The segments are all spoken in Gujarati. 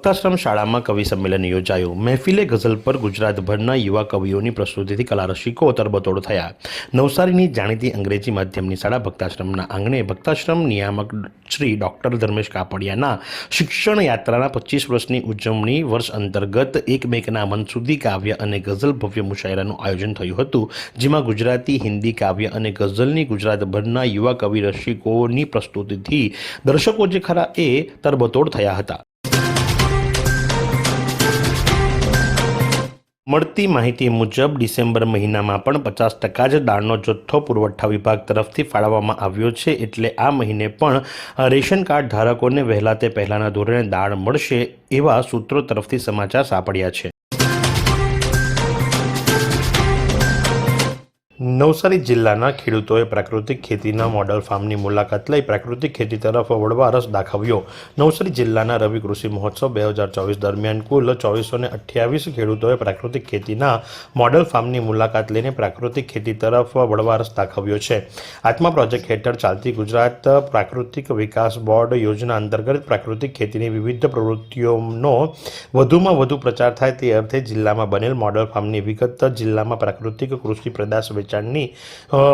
ભક્તાશ્રમ શાળામાં કવિ સંમેલન યોજાયું. મહેફિલે ગઝલ પર ગુજરાતભરના યુવા કવિઓની પ્રસ્તુતિથી કલા રસિકો તરબતોડ થયા. નવસારીની જાણીતી અંગ્રેજી માધ્યમની શાળા ભક્તાશ્રમના આંગણે ભક્તાશ્રમ નિયામક શ્રી ડૉક્ટર ધર્મેશ કાપડિયાના શિક્ષણ યાત્રાના પચીસ વર્ષની ઉજવણી વર્ષ અંતર્ગત એક મેકના સુધી કાવ્ય અને ગઝલ ભવ્ય મુશાયરાનું આયોજન થયું હતું. જેમાં ગુજરાતી, હિન્દી કાવ્ય અને ગઝલની ગુજરાતભરના યુવા કવિ રસિકોની પ્રસ્તુતિથી દર્શકો જે ખરા એ તરબતોડ થયા હતા. મળતી માહિતી મુજબ ડિસેમ્બર મહિનામાં પણ પચાસ ટકા જ દાળનો જથ્થો પુરવઠા વિભાગ તરફથી ફાળવવામાં આવ્યો છે એટલે આ મહિને પણ રેશન કાર્ડ ધારકોને વહેલા તે પહેલાંના ધોરણે દાળ મળશે એવા સૂત્રો તરફથી સમાચાર સાંપડ્યા છે. નવસારી જિલ્લાના ખેડૂતોએ પ્રાકૃતિક ખેતીના મોડલ ફાર્મની મુલાકાત લઈ પ્રાકૃતિક ખેતી તરફ વળવા રસ દાખવ્યો. નવસારી જિલ્લાના રવિ કૃષિ મહોત્સવ બે હજાર ચોવીસ દરમિયાન કુલ ચોવીસો ને અઠ્યાવીસ ખેડૂતોએ પ્રાકૃતિક ખેતીના મોડલ ફાર્મની મુલાકાત લઈને પ્રાકૃતિક ખેતી તરફ વળવા રસ દાખવ્યો છે. આત્મા પ્રોજેક્ટ હેઠળ ચાલતી ગુજરાત પ્રાકૃતિક વિકાસ બોર્ડ યોજના અંતર્ગત પ્રાકૃતિક ખેતીની વિવિધ પ્રવૃત્તિઓનો વધુમાં વધુ પ્રચાર થાય તે અર્થે જિલ્લામાં બનેલ મોડલ ફાર્મની વિગત જિલ્લામાં પ્રાકૃતિક કૃષિ પેદાશ વેચાણની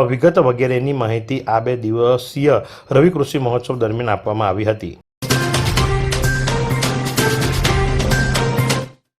વિગત વગેરેની માહિતી આ બે દિવસીય રવિ કૃષિ મહોત્સવ દરમિયાન આપવામાં આવી હતી.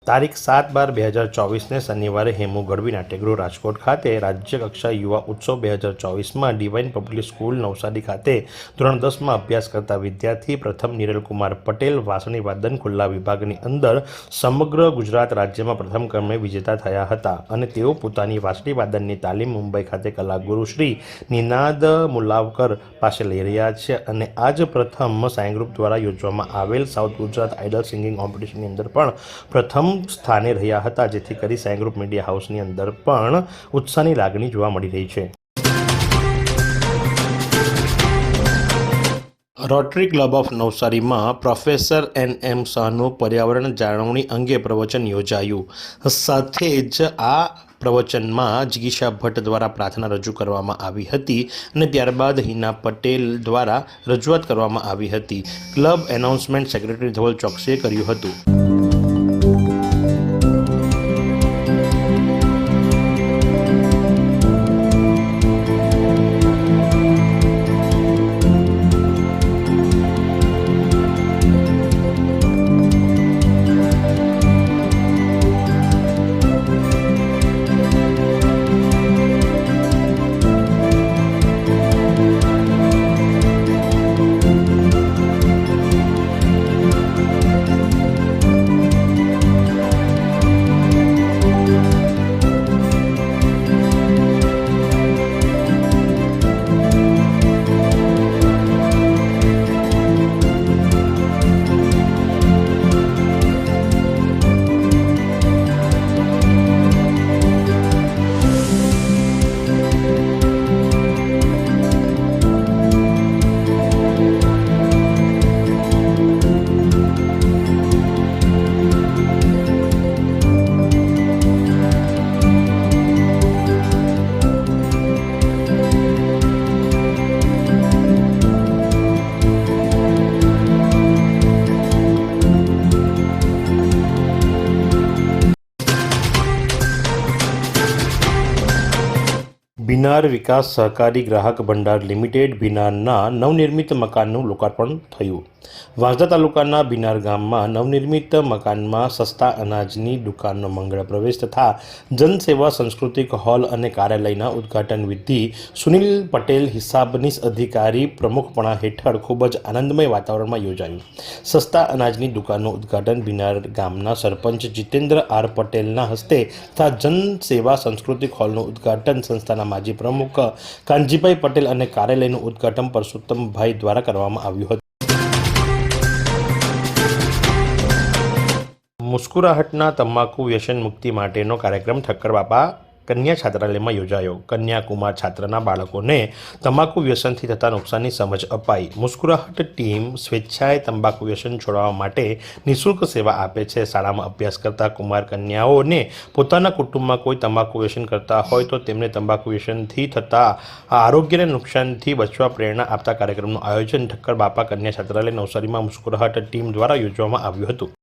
તારીખ સાત બાર બે હજાર ચોવીસને શનિવારે હેમુ ગઢવી નાટ્યગૃહ રાજકોટ ખાતે રાજ્યકક્ષા યુવા ઉત્સવ બે હજાર ચોવીસમાં ડિવાઇન પબ્લિક સ્કૂલ નવસારી ખાતે ધોરણ દસમાં અભ્યાસ કરતા વિદ્યાર્થી પ્રથમ નિરલકુમાર પટેલ વાસણી વાદન ખુલ્લા વિભાગની અંદર સમગ્ર ગુજરાત રાજ્યમાં પ્રથમ ક્રમે વિજેતા થયા હતા અને તેઓ પોતાની વાસણી વાદનની તાલીમ મુંબઈ ખાતે કલાગુરુ શ્રી નિનાદ મુલાવકર પાસે લઈ રહ્યા છે અને આજ પ્રથમ સાઈ ગ્રુપ દ્વારા યોજવામાં આવેલ સાઉથ ગુજરાત આઇડલ સિંગિંગ કોમ્પિટિશનની અંદર પણ પ્રથમ સ્થાને રહ્યા હતા, જેથી કરી સાઈ ગ્રુપ મીડિયા હાઉસની અંદર પણ ઉત્સાહની લાગણી જોવા મળી રહી છે. રોટરી ક્લબ ઓફ નવસારીમાં પ્રોફેસર એન એમ શાહનું પર્યાવરણ જાળવણી અંગે પ્રવચન યોજાયું. સાથે જ આ પ્રવચનમાં જિગીશા ભટ્ટ દ્વારા પ્રાર્થના રજૂ કરવામાં આવી હતી અને ત્યારબાદ હિના પટેલ દ્વારા રજૂઆત કરવામાં આવી હતી. ક્લબ એનાઉન્સમેન્ટ સેક્રેટરી ધવલ ચોકસીએ કર્યું હતું. બિનાર વિકાસ સહકારી ગ્રાહક ભંડાર લિમિટેડ બિનારના નવનિર્મિત મકાનનું લોકાર્પણ થયું. વાંસદા તાલુકાના બિનાર ગામમાં નવનિર્મિત મકાનમાં સસ્તા અનાજની દુકાનનો મંગળ પ્રવેશ તથા જનસેવા સાંસ્કૃતિક હોલ અને કાર્યાલયના ઉદ્ઘાટન વિધિ સુનિલ પટેલ હિસાબનીસ અધિકારી પ્રમુખપણા હેઠળ ખૂબ જ આનંદમય વાતાવરણમાં યોજાયું. સસ્તા અનાજની દુકાનનું ઉદ્ઘાટન બિનાર ગામના સરપંચ જીતેન્દ્ર આર પટેલના હસ્તે તથા જનસેવા સાંસ્કૃતિક હોલનું ઉદ્ઘાટન સંસ્થાના માજી પ્રમુખ કાનજીભાઈ પટેલ અને કાર્યાલયનું ઉદ્ઘાટન પરસોત્તમભાઈ દ્વારા કરવામાં આવ્યું હતું. મુસ્કુરાહટના તમાકુ વ્યસન મુક્તિ માટેનો કાર્યક્રમ ઠક્કર બાપા કન્યા છાત્રાલયમાં યોજાયો. કન્યાકુમાર છાત્રના બાળકોને તમાકુ વ્યસનથી થતા નુકસાનની સમજ અપાઈ. મુસ્કુરાહટ ટીમ સ્વેચ્છાએ તંબાકુ વ્યસન છોડાવવા માટે નિઃશુલ્ક સેવા આપે છે. શાળામાં અભ્યાસ કરતા કુમાર કન્યાઓને પોતાના કુટુંબમાં કોઈ તમાકુ વ્યસન કરતા હોય તો તેમને તંબાકુ વ્યસનથી થતા આરોગ્યને નુકસાનથી બચવા પ્રેરણા આપતા કાર્યક્રમનું આયોજન ઠક્કર બાપા કન્યા છાત્રાલય નવસારીમાં મુસ્કુરાહટ ટીમ દ્વારા યોજવામાં આવ્યું હતું.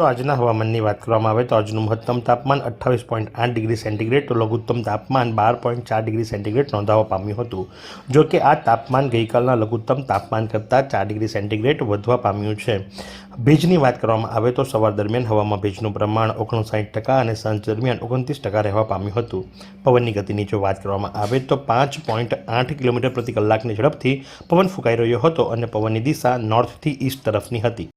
તો આજના હવામાનની વાત કરવામાં આવે તો આજનું મહત્તમ તાપમાન અઠ્ઠાવીસ પોઈન્ટ આઠ ડિગ્રી સેન્ટીગ્રેડ તો લઘુત્તમ તાપમાન બાર પોઈન્ટ ચાર ડિગ્રી સેન્ટીગ્રેડ નોંધાવા પામ્યું હતું. જો કે આ તાપમાન ગઈકાલના લઘુત્તમ તાપમાન કરતાં ચાર ડિગ્રી સેન્ટીગ્રેડ વધવા પામ્યું છે. ભેજની વાત કરવામાં આવે તો સવાર દરમિયાન હવામાં ભેજનું પ્રમાણ ઓગણસાઠ ટકા અને સાંજ દરમિયાન ઓગણત્રીસ ટકા રહેવા પામ્યું હતું. પવનની ગતિની જો વાત કરવામાં આવે તો પાંચ પોઈન્ટ આઠ કિલોમીટર પ્રતિ કલાકની ઝડપથી પવન ફૂંકાઈ રહ્યો હતો અને પવનની દિશા નોર્થથી ઈસ્ટ તરફની હતી.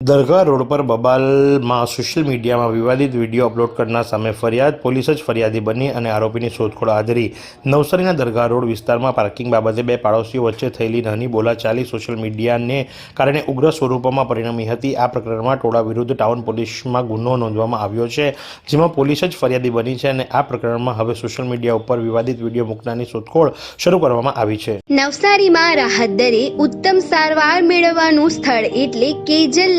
દરગાહ રોડ પર બબાલમાં સોશિયલ મીડિયામાં વિવાદિત વીડિયો અપલોડ કરનાર સામે ફરિયાદ, પોલીસ જ ફરિયાદી બની અને આરોપીની શોધખોળ હાજરી નવસારીના દરગાહ રોડ વિસ્તારમાં પાર્કિંગ બાબતે બે પાડોશીઓ વચ્ચે થયેલી નાની બોલાચાલી સોશિયલ મીડિયાને કારણે ઉગ્ર સ્વરૂપમાં પરિણમી હતી. આ પ્રકરણમાં ટોળા વિરુદ્ધ ટાઉન પોલીસમાં ગુનો નોંધવામાં આવ્યો છે, જેમાં પોલીસ જ ફરિયાદી બની છે અને આ પ્રકરણમાં હવે સોશિયલ મીડિયા ઉપર વિવાદિત વીડિયો મૂકનારની શોધખોળ શરૂ કરવામાં આવી છે. નવસારીમાં રાહત દરે ઉત્તમ સારવાર મેળવવાનું સ્થળ એટલે કેજલ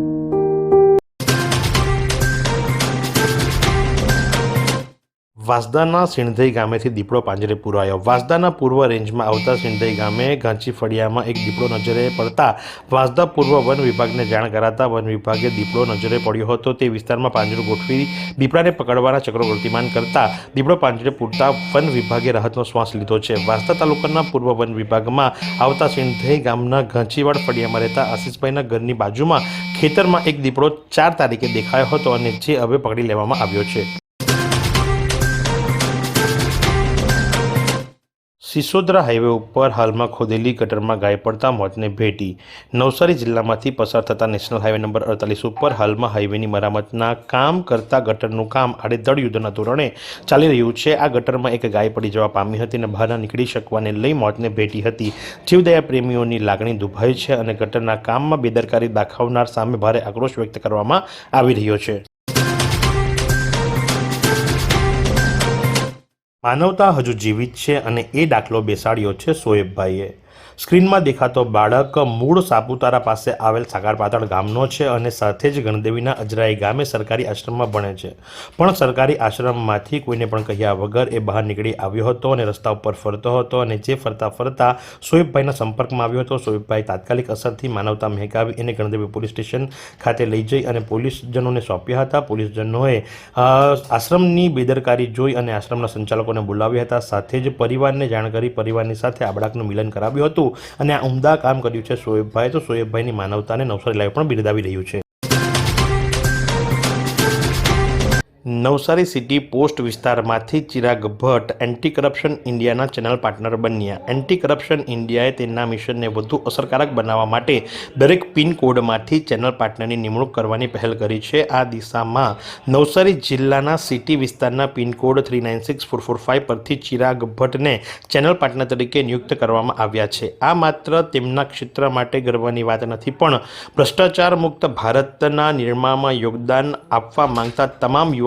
વાંસદાના સિણધઈ ગામેથી દીપડો પાંજરે પુરાયો વાંસદાના પૂર્વ રેન્જમાં આવતા સિંધઈ ગામે ઘાંચી ફળિયામાં એક દીપડો નજરે પડતા વાસદા પૂર્વ વન વિભાગને જાણ કરાતા વન વિભાગે દીપડો નજરે પડ્યો હતો. તે વિસ્તારમાં પાંજરું ગોઠવી દીપડાને પકડવાના ચક્રો ગતિમાન કરતા દીપડો પાંજરે પૂરતા વન વિભાગે રાહતનો શ્વાસ લીધો છે. વાસદા તાલુકાના પૂર્વ વન વિભાગમાં આવતા સિંધઈ ગામના ઘાંચીવાડ ફળિયામાં રહેતા આશીષભાઈના ઘરની બાજુમાં ખેતરમાં એક દીપડો ચાર તારીખે દેખાયો હતો અને જે હવે પકડી લેવામાં આવ્યો છે. સિસોદરા હાઈવે ઉપર હાલમાં ખોદેલી ગટરમાં ગાય પડતા મોતને ભેટી નવસારી જિલ્લામાંથી પસાર થતા નેશનલ હાઈવે નંબર અડતાલીસ ઉપર હાલમાં હાઈવેની મરામતના કામ કરતા ગટરનું કામ આડેધડ યુદ્ધના ધોરણે ચાલી રહ્યું છે. આ ગટરમાં એક ગાય પડી જવા પામી હતી અને બહાર નીકળી શકવાને લઈ મોતને ભેટી હતી. જીવદયા પ્રેમીઓની લાગણી દુભાઈ છે અને ગટરના કામમાં બેદરકારી દાખવનાર સામે ભારે આક્રોશ વ્યક્ત કરવામાં આવી રહ્યો છે. માનવતા હજુ જીવિત છે અને એ દાખલો બેસાડ્યો છે સોએબભાઈએ. સ્ક્રીનમાં દેખાતો બાળક મૂળ સાપુતારા પાસે આવેલ સાગરપાતળ ગામનો છે અને સાથે જ ગણદેવીના અજરાઈ ગામે સરકારી આશ્રમમાં ભણે છે. પણ સરકારી આશ્રમમાંથી કોઈને પણ કહ્યા વગર એ બહાર નીકળી આવ્યો હતો અને રસ્તા ઉપર ફરતો હતો અને જે ફરતા ફરતા સોએબભાઈના સંપર્કમાં આવ્યો હતો. સોએબભાઈ તાત્કાલિક અસરથી માનવતા મહેકાવી એને ગણદેવી પોલીસ સ્ટેશન ખાતે લઈ જઈ અને પોલીસજનોને સોંપ્યા હતા. પોલીસજનોએ આશ્રમની બેદરકારી જોઈ અને આશ્રમના સંચાલકોને બોલાવ્યા હતા. સાથે જ પરિવારને જાણ કરી પરિવારની સાથે આ મિલન કરાવ્યું હતું અને આ ઉમદા કામ કર્યું છે શોએબભાઈ તો સોએબભાઈની માનવતાને નવસારી લાઈવ પણ બિરદાવી રહ્યું છે. નવસારી સિટી પોસ્ટ વિસ્તારમાંથી ચિરાગ ભટ્ટ એન્ટી કરપ્શન ઇન્ડિયાના ચેનલ પાર્ટનર બન્યા. એન્ટી કરપ્શન ઇન્ડિયાએ તેમના મિશનને વધુ અસરકારક બનાવવા માટે દરેક પિનકોડમાંથી ચેનલ પાર્ટનરની નિમણૂક કરવાની પહેલ કરી છે. આ દિશામાં નવસારી જિલ્લાના સિટી વિસ્તારના pincode three nine six four four five પરથી ચિરાગ ભટ્ટને ચેનલ પાર્ટનર તરીકે નિયુક્ત કરવામાં આવ્યા છે. આ માત્ર તેમના ક્ષેત્ર માટે ગર્વની વાત નથી, પણ ભ્રષ્ટાચાર મુક્ત ભારતના નિર્માણમાં યોગદાન આપવા માંગતા તમામ